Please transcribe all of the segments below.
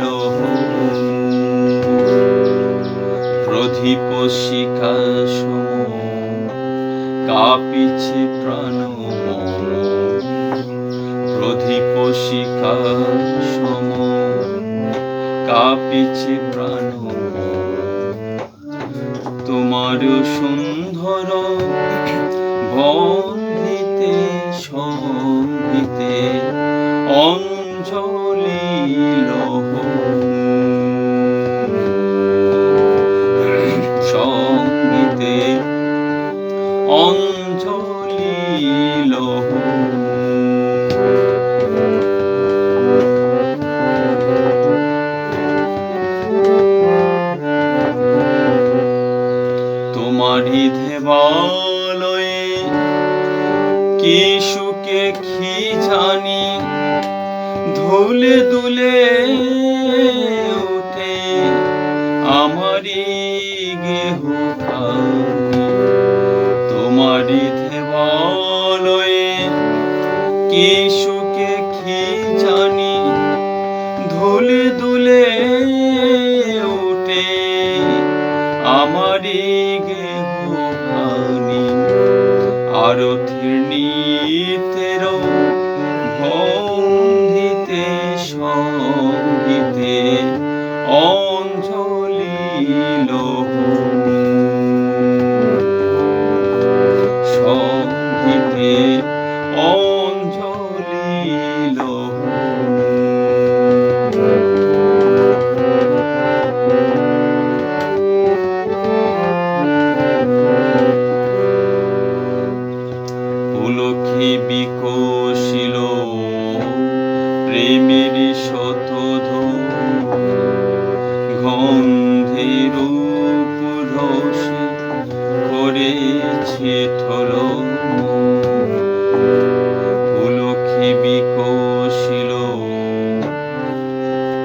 লহ প্রদীপ শিখা সম কাঁপিছে প্রাণ প্রদীপ শিখা সম কাঁপিছে প্রাণ তোমার সুন্দর বন্দিতে দেবালয়ে কি সুখে ধুলে দুলে উঠে আমারই গেহ খানি তোমারই দেবালয়ে কি সুখে ধুলে দুলে আরো পুলকি বিকশিল। প্রেমের শতধ গন্ধের রসে করেছে ঠল পুলকি বিকশিল।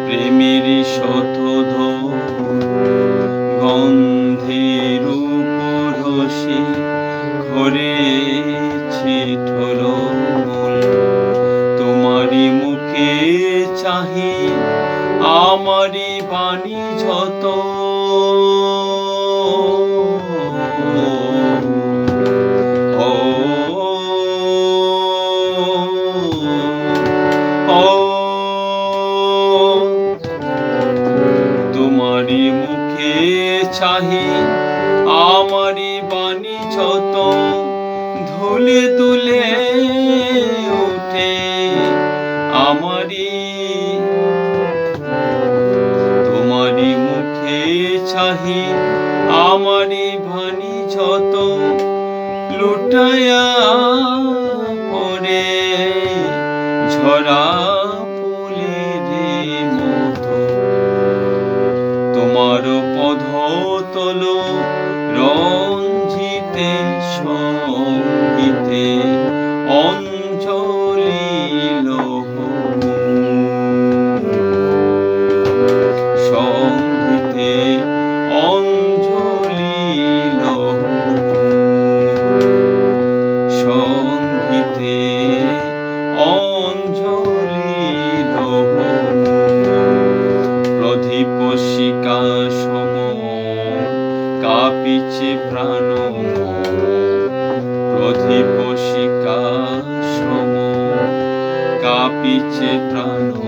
প্রেমের শতধ চাহি। আমারি বাণী যত ধুলে তুলে উঠে আমারি তোমারি মুখে চাহি আমারই পদতল রঞ্জিতে সঙ্গীতে অঞ্জলি প্রাণ প্রদীপ শিকা সম কাঁপিছে প্রাণ।